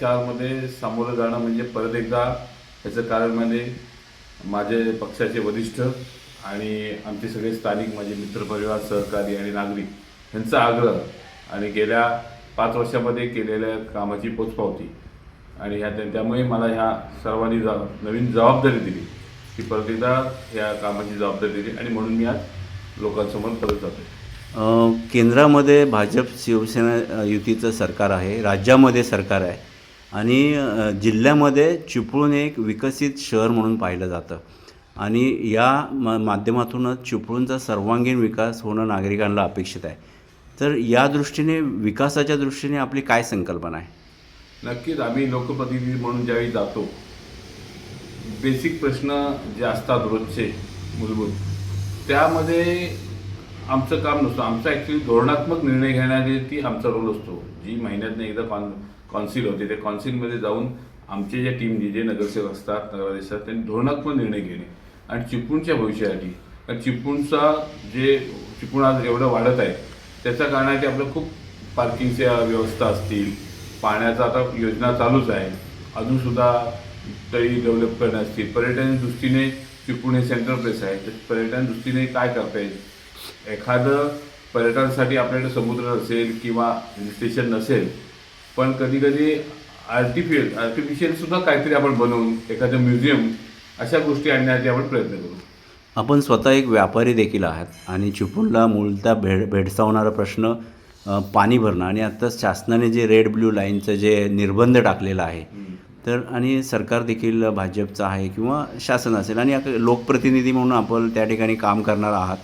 चारमध्ये सामोरं जाणं म्हणजे परत एकदा याचं कारण म्हणजे माझे पक्षाचे वरिष्ठ आणि आमचे सगळे स्थानिक माझे मित्रपरिवार सहकारी आणि नागरिक यांचा आग्रह आणि गेल्या पाच वर्षामध्ये केलेल्या कामाची पोचपावती. आणि ह्या त्यामुळे मला ह्या सर्वांनी जा नवीन जबाबदारी दिली की परत एकदा या कामाची जबाबदारी दिली आणि म्हणून मी आज लोकांसमोर परत जातो केंद्रामध्ये भाजप शिवसेना युतीचं सरकार आहे राज्यामध्ये सरकार आहे. आणि जिल्ह्यामध्ये चिपळूण एक विकसित शहर म्हणून पाहिलं जातं. आणि या म माध्यमातूनच चिपळूणचा सर्वांगीण विकास होणं नागरिकांना अपेक्षित आहे. तर या दृष्टीने विकासाच्या दृष्टीने आपली काय संकल्पना आहे? नक्कीच आम्ही लोकप्रतिनिधी म्हणून ज्यावेळी जातो बेसिक प्रश्न जे असतात रोजचे मूलभूत त्यामध्ये आमचं काम नसतं. आमचा ॲक्च्युली धोरणात्मक निर्णय घेण्याची आमचा रोल असतो. जी महिन्यातनं एकदा कॉन कॉन्सिल होते. त्या कॉन्सिलमध्ये जाऊन आमचे जे टीम जे जे नगरसेवक असतात नगराध्यक्ष असतात त्यांनी धोरणात्मक निर्णय घेणे. आणि चिपळूणच्या भविष्यासाठी. कारण चिपळूणचा जे चिपळूण आज एवढं वाढत आहे त्याच्या कारणाने आपलं खूप पार्किंगच्या व्यवस्था असतील. पाण्याचा आता योजना चालूच आहे. अजूनसुद्धा तळी डेव्हलप करणं असतील. पर्यटन दृष्टीने चिपळूण हे सेंट्रल प्लेस आहे. तर पर्यटन दृष्टीने काय करता येईल? एखादं पर्यटनासाठी आपल्याकडे समुद्र असेल किंवा हिल स्टेशन नसेल पण कधी कधी आर्टिफिशियल आर्टिफिशियल सुद्धा काहीतरी आपण बनवून एखादं म्युझियम अशा गोष्टी आणण्यासाठी आपण प्रयत्न करू. आपण स्वतः एक व्यापारी देखील आहात आणि चिपळूणला मूलतः भेड भेडसावणारा प्रश्न पाणी भरणं आणि आता शासनाने जे रेड ब्ल्यू लाईनचं जे निर्बंध टाकलेलं आहे तर आणि सरकार देखील भाजपचं आहे किंवा शासन असेल आणि लोकप्रतिनिधी म्हणून आपण त्या ठिकाणी काम करणार आहात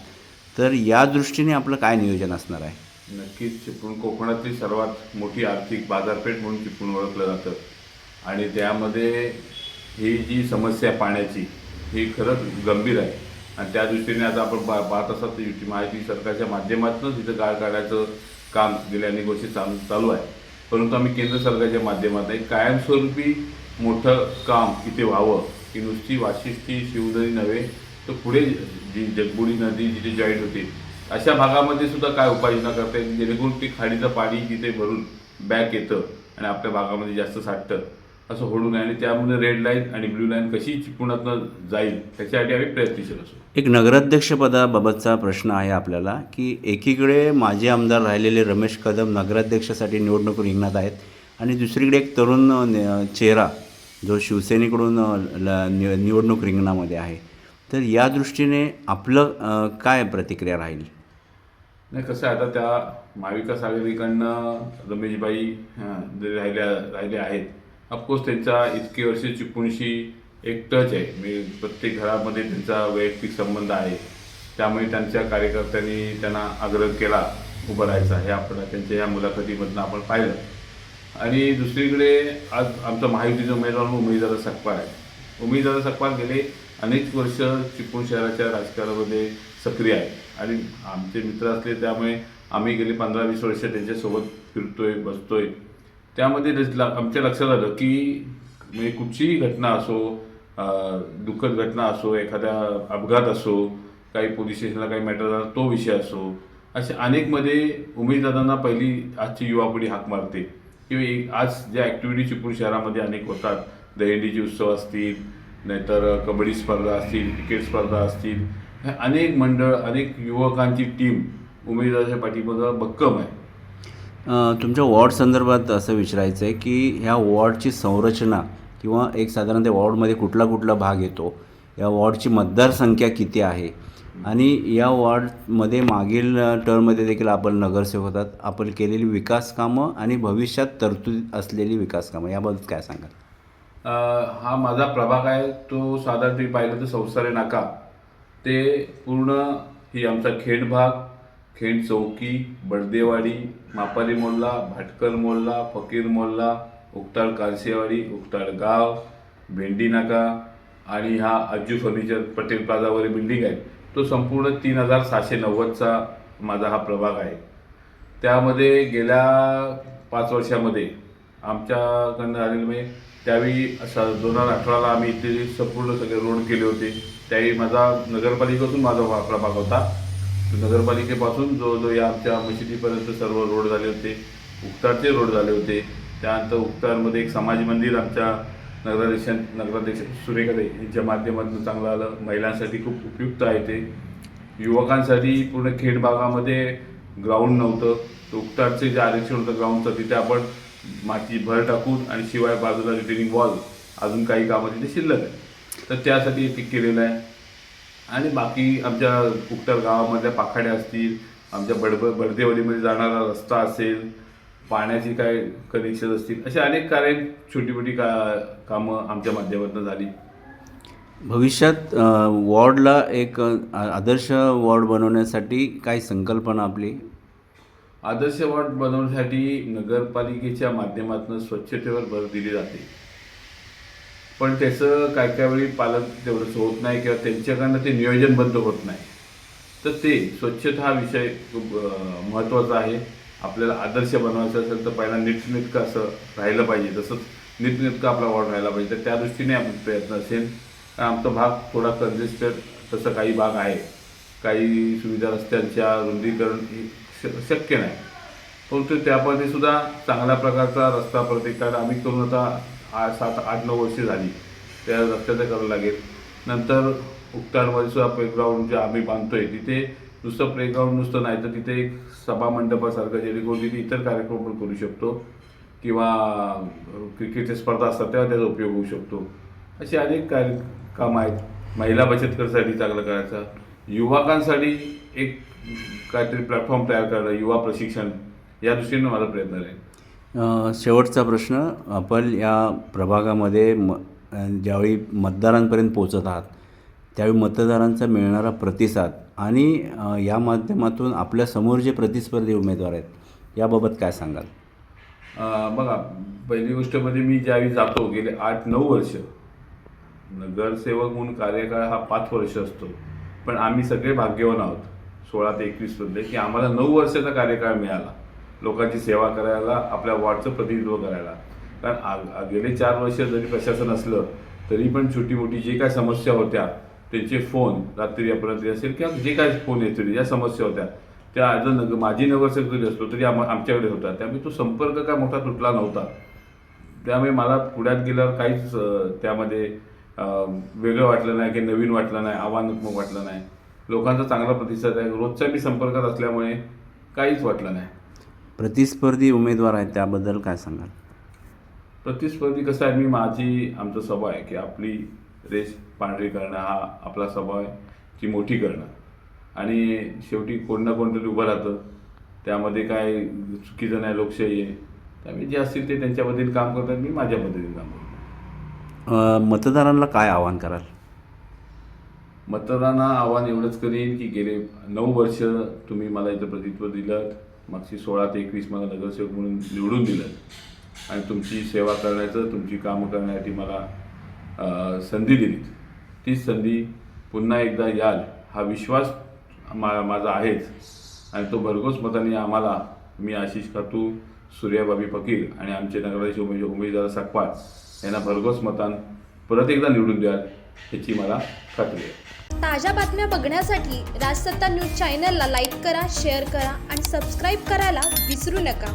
तर या दृष्टीने आपलं काय नियोजन असणार आहे? नक्कीच चिपळूण कोकणातली सर्वात मोठी आर्थिक बाजारपेठ म्हणून चिपळूण ओळखलं जातं. आणि त्यामध्ये ही जी समस्या पाण्याची ही खरंच गंभीर आहे. आणि त्या दृष्टीने आता आपण पा पाहत असतात युती माहिती सरकारच्या माध्यमातूनच तिथं गाळ काढायचं काम गेल्या अनेक वर्षी चालू चालू आहे. परंतु आम्ही केंद्र सरकारच्या माध्यमात एक कायमस्वरूपी मोठं काम इथे व्हावं की नुसती वाशिष्ठी शिवदरी नव्हे तर पुढे जी जगबुडी नदी जिथे जॉईंट होते अशा भागामध्ये सुद्धा काय उपाययोजना करता येईल? जेणेकरून ते खाडीचं पाणी तिथे भरून बॅक येतं आणि आपल्या भागामध्ये जास्त साठतं. असं होऊ नये आणि त्यामध्ये रेड लाईन आणि ब्ल्यू लाईन कशी चिपळूणातनं जाईल त्याच्यासाठी आम्ही प्रयत्नशील असू. एक नगराध्यक्षपदाबाबतचा प्रश्न आहे आपल्याला की एकीकडे माजी आमदार राहिलेले रमेश कदम नगराध्यक्षासाठी निवडणूक रिंगणात आहेत आणि दुसरीकडे एक तरुण न- चेहरा जो शिवसेनेकडून ल- निवडणूक रिंगणामध्ये आहे. तर या दृष्टीने आपलं काय प्रतिक्रिया राहील? नाही कसं आहे आता त्या महाविकास आघाडीकडनं रमेशबाई हां, जे राहिल्या राहिले आहेत ऑफकोर्स त्यांचा इतकी वर्ष चिपळूणशी एक टच आहे. म्हणजे प्रत्येक घरामध्ये त्यांचा वैयक्तिक संबंध आहे. त्यामुळे त्यांच्या कार्यकर्त्यांनी त्यांना आग्रह केला उभं राहायचा हे आपण त्यांच्या या मुलाखतीमधनं आपण पाहिलं. आणि दुसरीकडे आज आमचा महायुतीचा उमेदवार उमेदवार सकपाळ आहे. उमेदवार सकपाळ गेले अनेक वर्ष चिपळूण शहराच्या राजकारणामध्ये सक्रिय आहे. आणि आमचे मित्र असले त्यामुळे आम्ही गेले पंधरा वीस वर्ष त्यांच्यासोबत फिरतोय बसतोय. त्यामध्ये आमच्या लक्षात आलं की म्हणजे कुठचीही घटना असो दुःखद घटना असो एखादा अपघात असो काही पोलीस स्टेशनला काही मॅटर झाला तो विषय असो असे अनेकमध्ये उमेदवारांना पहिली आजची युवा पिढी हाक मारते. किंवा एक आज ज्या ॲक्टिव्हिटी चिपळूण शहरामध्ये अनेक होतात दहीहंडीचे उत्सव असतील नाहीतर कबड्डी स्पर्धा असतील क्रिकेट स्पर्धा असतील. ह्या अनेक मंडळ अनेक युवकांची टीम उमेदवाराच्या पाठीमागं भक्कम आहे. तुमच्या वॉर्ड संदर्भात असं विचारायचं आहे की ह्या वॉर्डची संरचना किंवा एक साधारण त्या वॉर्डमध्ये कुठला कुठला भाग येतो या वॉर्डची मतदारसंख्या किती आहे? आणि या वॉर्डमध्ये मागील टर्ममध्ये देखील आपण नगरसेवक होतात. आपण केलेली विकास कामं आणि भविष्यात तरतूद असलेली विकास कामं याबद्दल काय सांगाल? हा माझा प्रभाग आहे तो साधारण तुम्ही पाहिलं तर संसारे नाका. ते पूर्ण ही आमचा खेड भाग खेड चौकी बडदेवाडी मापारी मोल्ला भाटकर मोल्ला फकीर मोल्ला उक्ताळ कालसेवाडी उक्ताळ गाव भेंडी नाका आणि हा अज्जू फर्निचर पटेल प्लाझावर बिल्डिंग आहे. तो संपूर्ण तीन हजार सहाशे नव्वदचा माझा हा प्रभाग आहे. त्यामध्ये गेल्या पाच वर्षामध्ये आमच्याकडनं आलेलं म्हणजे त्यावेळी असा दोन हजार अठराला आम्ही इथे संपूर्ण सगळे रोड केले होते. त्यावेळी माझा नगरपालिकेपासून माझा प्रभाग होता. नगरपालिकेपासून जवळजवळ या आमच्या मशिदीपर्यंत सर्व रोड झाले होते. उक्ताडचे रोड झाले होते. त्यानंतर उक्तारमध्ये एक समाज मंदिर आमच्या नगराध्यक्ष नगराध्यक्ष सुरेखाताई यांच्या माध्यमातून चांगलं आलं. महिलांसाठी खूप उपयुक्त आहे ते. युवकांसाठी पूर्ण खेड भागामध्ये ग्राउंड नव्हतं. तर उक्तारचे जे आरक्षण होतं ग्राउंडचं तिथे आपण माती भर टाकून आणि शिवाय बाजूला रिटेनिंग वॉल अजून काही कामं तिथे शिल्लक आहे. तर त्यासाठी पीक केलेलं आहे. आणि बाकी आमच्या उक्तर गावामधल्या पाखाड्या असतील आमच्या बडब बडदेवलीमध्ये जाणारा रस्ता असेल पाण्याची काय कनेक्शन असतील असे अनेक कार्य छोटी मोठी का कामं आमच्या माध्यमातून झाली. भविष्यात वॉर्डला एक आदर्श वॉर्ड बनवण्यासाठी काय संकल्पना आपली? आदर्श वॉर्ड बनवण्यासाठी नगरपालिकेच्या माध्यमातून स्वच्छतेवर भर दिली जाते. पण त्याचं काय काय वेळी पालन तेवढंच होत नाही किंवा त्यांच्याकडनं ते नियोजनबद्ध होत नाही. तर ते स्वच्छता हा विषय खूप महत्त्वाचा आहे. आपल्याला आदर्श बनवायचं असेल तर पहिला नीटनेटकं असं राहिलं पाहिजे. तसंच नीटनेटकं आपला वॉर्ड राहिला पाहिजे. तर त्या दृष्टीने आपण प्रयत्न असेल. कारण आमचा भाग थोडा कंजेस्टेड तसं काही भाग आहे. काही सुविधा रस्त्यांच्या रुंदीकरण शक्य नाही. परंतु त्यामध्ये सुद्धा चांगल्या प्रकारचा रस्ता प्रतिकार आम्ही करून आता आठ सात आठ नऊ वर्षे झाली. त्या रस्त्याचं करावं लागेल. नंतर उक्तारमध्ये सुद्धा प्लेग्राऊंड जे आम्ही बांधतोय तिथे नुसतं प्लेग्राऊंड नुसतं नाही तर तिथे एक सभा मंडपासारखं जेणेकरून तिथे इतर कार्यक्रम पण करू शकतो. किंवा क्रिकेटच्या स्पर्धा असतात तेव्हा त्याचा उपयोग होऊ शकतो. असे अनेक कार्य कामं आहेत. महिला बचत करसाठी चांगलं करायचं. युवकांसाठी एक काहीतरी प्लॅटफॉर्म तयार करणं युवा प्रशिक्षण या दृष्टीने माझा प्रयत्न राहील अ, शेवटचा प्रश्न. आपण या प्रभागामध्ये म ज्यावेळी मतदारांपर्यंत पोचत आहात त्यावेळी मतदारांचा मिळणारा प्रतिसाद आणि या माध्यमातून आपल्यासमोर जे प्रतिस्पर्धी उमेदवार आहेत याबाबत काय सांगाल? बघा पहिली गोष्ट म्हणजे मी ज्यावेळी जातो गेले आठ नऊ वर्ष नगरसेवक म्हणून कार्यकाळ हा पाच वर्ष असतो. पण आम्ही सगळे भाग्यवान आहोत सोळा ते एकवीसमधले की आम्हाला नऊ वर्षाचा कार्यकाळ मिळाला लोकांची सेवा करायला आपल्या वॉर्डचं प्रतिनिधित्व करायला. कारण गेले चार वर्ष जरी प्रशासन असलं तरी पण छोटी मोठी जे काय समस्या होत्या त्यांचे फोन रात्री अपरात्री असेल किंवा जे काय फोन येतील ज्या समस्या होत्या त्या आज नग माझी नगरसेवक जरी असतो तरी आम आमच्याकडे होता. त्यामुळे तो संपर्क काय मोठा तुटला नव्हता. त्यामुळे मला पुण्यात गेल्यावर काहीच त्यामध्ये वेगळं वाटलं नाही की नवीन वाटलं नाही आव्हानात्मक वाटलं नाही. लोकांचा चांगला प्रतिसाद आहे. रोजच्या मी संपर्कात असल्यामुळे काहीच वाटलं नाही. प्रतिस्पर्धी उमेदवार आहेत त्याबद्दल काय सांगाल? प्रतिस्पर्धी कसं आहे मी माझी आमचा स्वभाव आहे की आपली रेस पांढरी करणं हा आपला स्वभाव आहे ती मोठी करणं. आणि शेवटी कोण ना कोणतरी उभं राहतं. त्यामध्ये काय चुकीचं नाही लोकशाही आहे. त्यामुळे जे असतील ते त्यांच्या पद्धतीने काम करतात मी माझ्या पद्धतीने काम करतो. मतदारांना काय आवाहन कराल? मतदारांना आव्हान एवढंच करीन की गेले नऊ वर्ष तुम्ही मला इथं प्रतित्व दिलं मागची सोळा ते एकवीस मला नगरसेवक म्हणून निवडून दिलं. आणि तुमची सेवा करण्याचं तुमची कामं करण्यासाठी मला संधी दिलीत. तीच संधी पुन्हा एकदा याल हा विश्वास मा माझा आहेच. आणि तो भरघोस मताने आम्हाला मी आशिष खातू सूर्याबाबी फकीर आणि आमचे नगराध्यक्ष उमेश उमेदवार सकपाळ यांना भरघोस मतान परत एकदा निवडून द्याल ह्याची मला खात्री आहे. ताज्या बातम्या बघण्यासाठी राजसत्ता न्यूज चॅनलला लाईक करा शेअर करा आणि सबस्क्राईब करायला विसरू नका.